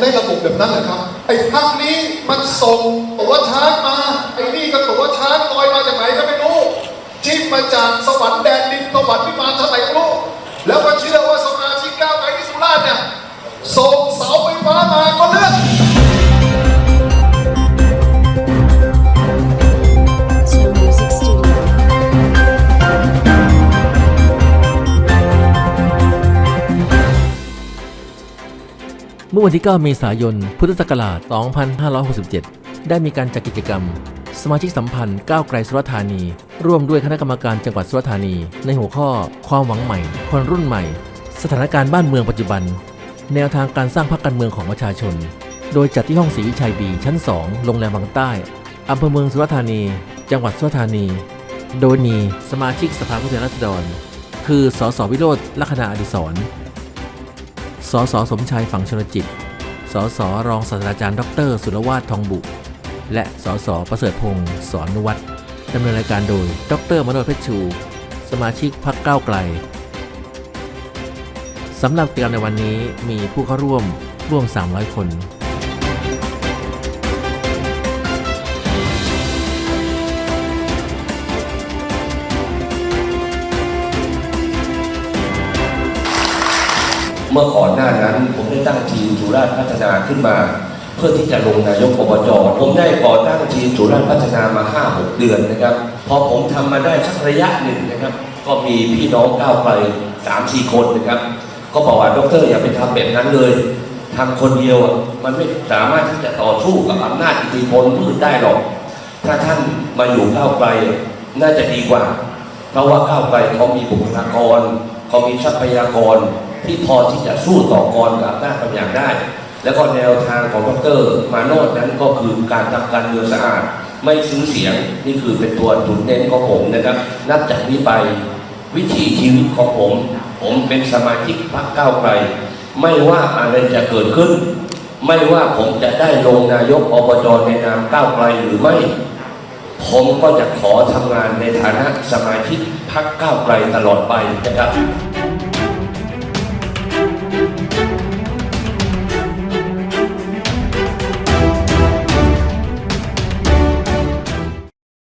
ได้ระบบแบบนั้นเหรอครับ ไอ้พักนี้มันส่งตัวช้างมา ไอ้นี่ก็ตัวช้างลอยมาจากไหนก็ไม่รู้ที่มมาจากสวรรค์แดน มื่อวันที่ 9 เมษายน พุทธศักราช 2567 ได้มีการจัดกิจกรรม สมาชิกสัมพันธ์ก้าวไกลสุรธานี ร่วมด้วยคณะกรรมการจังหวัดสุรธานี ในหัวข้อ ความหวังใหม่ คนรุ่นใหม่ สถานการณ์บ้านเมืองปัจจุบัน แนวทางการสร้างพรรคการเมืองของประชาชน โดยจัดที่ห้องศรีวิชัยบีชั้น 2 โรงแรมบางใต้อำเภอเมืองสุรธานี จังหวัดสุรธานี โดยมีสมาชิกสภาผู้แทนราษฎร คือ สสวิโรธลัคนาอดิศร สสสมชายฝั่งชนจิต สสรองศาสตราจารย์ดร สุรวาททองบุ และสสประเสริฐพงศ์สอนนุวัฒน์ดำเนินรายการโดย ดรมโนเพชรชู สมาชิกพรรคก้าวไกลสำหรับกิจกรรมในวันนี้มีผู้เข้าร่วมร่วม 300 คน มื่อก่อนหน้านั้น ผมได้ตั้งทีมสุราษฎร์พัฒนาขึ้นมา เพื่อที่จะลงนายกอบจผมได้ก่อตั้งทีมสุราษฎร์พัฒนามา 5-6 เดือนนะครับ พอผมทำมาได้สักระยะหนึ่งนะครับ ก็มีพี่น้องก้าวไกล3-4 คนนะครับ ก็บอกว่าดรอย่าไปทำแบบนั้นเลยทำคนเดียวมันไม่สามารถที่จะต่อสู้กับอำนาจอิทธิพลมืดได้หรอก ถ้าท่านมาอยู่ก้าวไกลน่าจะดีกว่า เพราะว่าก้าวไกลเขามีบุคลากร เขามีทรัพยากรที่พอที่จะสู้ต่อกรกับอำนาจบางอย่างได้ แล้วก็แนวทางของดรมาโนดนั้นก็คือการทำการเมืองสะอาด ไม่ซื้อเสียงนี่คือเป็นตัวจุดเด่นของผมนะครับ นับจากนี้ไปวิถีชีวิตของผม ผมเป็นสมาชิกพรรคก้าวไกล ไม่ว่าอะไรจะเกิดขึ้น ไม่ว่าผมจะได้ลงนายกอบจในนามก้าวไกลหรือไม่ ผมก็จะขอทำงานในฐานะสมาชิกพรรคก้าวไกลตลอดไปนะครับ